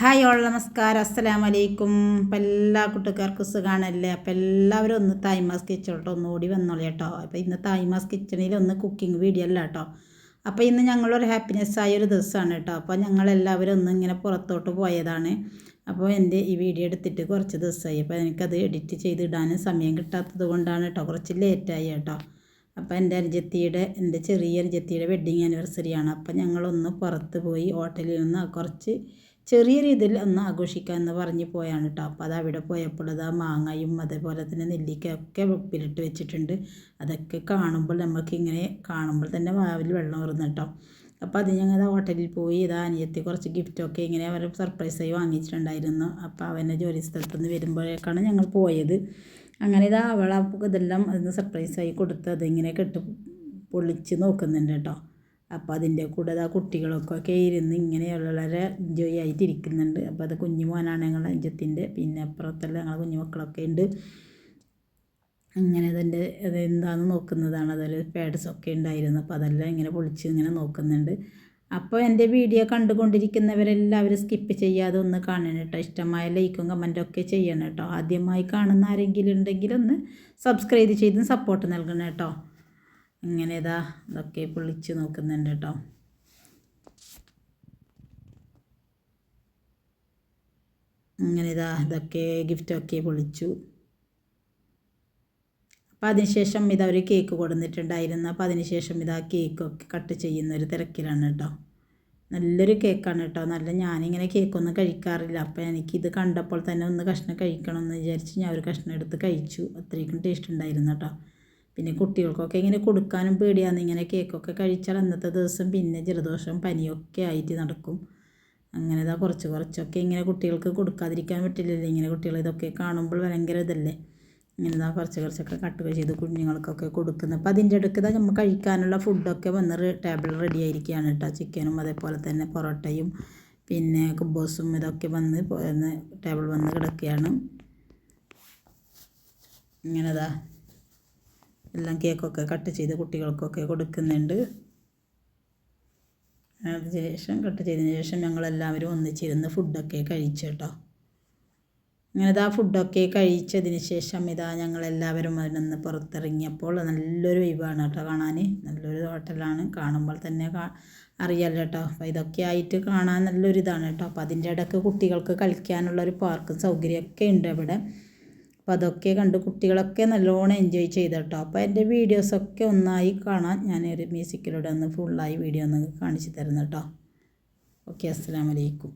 Hi all നമസ്കാരം. അസ്സലാം വലൈക്കും അപ്പം എല്ലാ കുട്ടിക്കാർക്കും സുഖമാണല്ലേ അപ്പം എല്ലാവരും ഒന്ന് തായ്മാസ് കിച്ചണോട്ടോ ഒന്ന് ഓടി വന്നോളി കേട്ടോ. അപ്പോൾ ഇന്ന് തായ്മാസ് കിച്ചണിൽ ഒന്ന് കുക്കിംഗ് വീഡിയോ അല്ല കേട്ടോ. അപ്പോൾ ഇന്ന് ഞങ്ങളൊരു ഹാപ്പിനെസ് ആയ ഒരു ദിവസമാണ് കേട്ടോ. അപ്പോൾ ഞങ്ങളെല്ലാവരും ഒന്ന് ഇങ്ങനെ പുറത്തോട്ട് പോയതാണ്. അപ്പോൾ എന്റെ ഈ വീഡിയോ എടുത്തിട്ട് കുറച്ച് ദിവസമായി അപ്പോൾ എനിക്കത് എഡിറ്റ് ചെയ്ത് ഇടാനും സമയം കിട്ടാത്തത് കൊണ്ടാണ് കേട്ടോ. കുറച്ച് ലേറ്റായി കേട്ടോ. അപ്പോൾ എന്റെ അനുജത്തിയുടെ എന്റെ ചെറിയ അനുജത്തിയുടെ വെഡ്ഡിങ് ആനിവേഴ്സറിയാണ് അപ്പോൾ ഞങ്ങളൊന്ന് പുറത്ത് പോയി ഹോട്ടലിൽ നിന്ന് കുറച്ച് ചെറിയ രീതിയിൽ ഒന്ന് ആഘോഷിക്കുക എന്ന് പറഞ്ഞു പോയാണ് കേട്ടോ അപ്പോൾ അത് അവിടെ പോയപ്പോൾ അത് ആ മാങ്ങയും അതേപോലെ തന്നെ നെല്ലിക്കയൊക്കെ വെപ്പിലിട്ട് വെച്ചിട്ടുണ്ട്. അതൊക്കെ കാണുമ്പോൾ നമുക്ക് ഇങ്ങനെ കാണുമ്പോൾ തന്നെ വാവിൽ വെള്ളം വരുന്നു കേട്ടോ അപ്പോൾ അത് ഞങ്ങൾ ഹോട്ടലിൽ പോയി ഇത് അനിയത്തി കുറച്ച് ഗിഫ്റ്റൊക്കെ ഇങ്ങനെ അവർ സർപ്രൈസായി വാങ്ങിച്ചിട്ടുണ്ടായിരുന്നു. അപ്പോൾ അവന്റെ ജോലി സ്ഥലത്ത് നിന്ന് വരുമ്പോഴേക്കാണ് ഞങ്ങൾ പോയത്. അങ്ങനെ ഇത് അവൾ ഇതെല്ലാം അതിന് സർപ്രൈസായി കൊടുത്ത് അതിങ്ങനെ കെട്ട് പൊളിച്ച് നോക്കുന്നുണ്ട് കേട്ടോ അപ്പോൾ അതിന്റെ കൂടെ ആ കുട്ടികളൊക്കെ ഇരുന്ന് ഇങ്ങനെ വളരെ എൻജോയ് ആയിട്ട് ഇരിക്കുന്നുണ്ട് അപ്പോൾ അത് കുഞ്ഞു മോനാണ് ഞങ്ങളുടെ അഞ്ചത്തിന്റെ പിന്നെ അപ്പുറത്തുള്ള ഞങ്ങളെ കുഞ്ഞു മക്കളൊക്കെ ഉണ്ട്. അങ്ങനെ അതിന്റെ അത് എന്താണെന്ന് നോക്കുന്നതാണ്. അതിൽ പാഡ്സൊക്കെ ഉണ്ടായിരുന്നു. അപ്പോൾ അതെല്ലാം ഇങ്ങനെ പൊളിച്ച് ഇങ്ങനെ നോക്കുന്നുണ്ട്. അപ്പോൾ എന്റെ വീഡിയോ കണ്ടുകൊണ്ടിരിക്കുന്നവരെല്ലാവരും സ്കിപ്പ് ചെയ്യാതെ ഒന്ന് കാണണം കേട്ടോ. ഇഷ്ടമായ ലൈക്കും കമന്റും ഒക്കെ ചെയ്യണം കേട്ടോ. ആദ്യമായി കാണുന്ന ആരെങ്കിലും ഉണ്ടെങ്കിൽ ഒന്ന് സബ്സ്ക്രൈബ് ചെയ്ത് സപ്പോർട്ട് നൽകണം കേട്ടോ. ഇങ്ങനെ ഇതാ ഇതൊക്കെ പൊളിച്ച് നോക്കുന്നുണ്ട് കേട്ടോ അങ്ങനെ ഇതാ ഇതൊക്കെ ഗിഫ്റ്റൊക്കെ പൊളിച്ചു. അപ്പം അതിനുശേഷം ഇതാ അവർ കേക്ക് കൊടുത്തിട്ടുണ്ടായിരുന്നു അപ്പോൾ അതിനുശേഷം ഇതാ കേക്കൊക്കെ കട്ട് ചെയ്യുന്ന ഒരു തിരക്കിലാണ് കേട്ടോ നല്ലൊരു കേക്കാണ് കേട്ടോ നല്ല ഞാനിങ്ങനെ കേക്കൊന്നും കഴിക്കാറില്ല. അപ്പോൾ ഇത് കണ്ടപ്പോൾ തന്നെ ഒന്ന് കഷ്ണം കഴിക്കണമെന്ന് വിചാരിച്ച് ഞാൻ ഒരു കഷ്ണം എടുത്ത് കഴിച്ചു. അത്രയ്ക്കും ടേസ്റ്റ് ഉണ്ടായിരുന്നു കേട്ടോ പിന്നെ കുട്ടികൾക്കൊക്കെ ഇങ്ങനെ കൊടുക്കാനും പേടിയാണ്. ഇങ്ങനെ കേക്കൊക്കെ കഴിച്ചാൽ അന്നത്തെ ദിവസം പിന്നെ ജലദോഷം പനിയൊക്കെ ആയിട്ട് നടക്കും. അങ്ങനെ ഇതാ കുറച്ച് കുറച്ചൊക്കെ ഇങ്ങനെ കുട്ടികൾക്ക് കൊടുക്കാതിരിക്കാൻ പറ്റില്ലല്ലോ. ഇങ്ങനെ കുട്ടികൾ ഇതൊക്കെ കാണുമ്പോൾ ഭയങ്കര ഇതല്ലേ. ഇങ്ങനെ ഇതാ കുറച്ച് കുറച്ചൊക്കെ കട്ടുക ചെയ്ത് കുഞ്ഞുങ്ങൾക്കൊക്കെ കൊടുക്കുന്നത് അപ്പോൾ അതിന്റെ ഇടയ്ക്ക് ഇതാ നമ്മൾ കഴിക്കാനുള്ള ഫുഡൊക്കെ വന്ന് ടേബിൾ റെഡി ആയിരിക്കുകയാണ് കേട്ടോ. ചിക്കനും അതേപോലെ തന്നെ പൊറോട്ടയും പിന്നെ കുബോസും ഇതൊക്കെ വന്ന് ടേബിൾ വന്ന് കിടക്കുകയാണ്. ഇങ്ങനെതാ എല്ലാം കേക്കൊക്കെ കട്ട് ചെയ്ത് കുട്ടികൾക്കൊക്കെ കൊടുക്കുന്നുണ്ട്. അതിനുശേഷം കട്ട് ചെയ്തതിന് ശേഷം ഞങ്ങളെല്ലാവരും ഒന്നിച്ചിരുന്ന് ഫുഡൊക്കെ കഴിച്ചു കേട്ടോ അങ്ങനെ ഇതാ ഫുഡൊക്കെ കഴിച്ചതിന് ശേഷം ഇതാ ഞങ്ങളെല്ലാവരും അതിനൊന്ന് പുറത്തിറങ്ങിയപ്പോൾ നല്ലൊരു വൈബാണ് കേട്ടോ കാണാൻ. നല്ലൊരു ഹോട്ടലാണ്. കാണുമ്പോൾ തന്നെ അറിയാമല്ലോ കേട്ടോ. അപ്പോൾ ഇതൊക്കെ ആയിട്ട് കാണാൻ നല്ലൊരു ഇതാണ് കേട്ടോ. അപ്പോൾ അതിന്റെ ഇടയ്ക്ക് കുട്ടികൾക്ക് കളിക്കാനുള്ള ഒരു പാർക്കും സൗകര്യമൊക്കെ ഉണ്ട് ഇവിടെ അപ്പോൾ അതൊക്കെ കണ്ട് കുട്ടികളൊക്കെ നല്ലോണം എൻജോയ് ചെയ്ത കേട്ടോ അപ്പോൾ എന്റെ വീഡിയോസൊക്കെ ഒന്നായി കാണാൻ ഞാൻ ഒരു മ്യൂസിക്കിലൂടെ ഒന്ന് ഫുള്ളായി വീഡിയോ ഒന്ന് കാണിച്ചു തരുന്നു കേട്ടോ ഓക്കെ അസ്സാം വലൈക്കും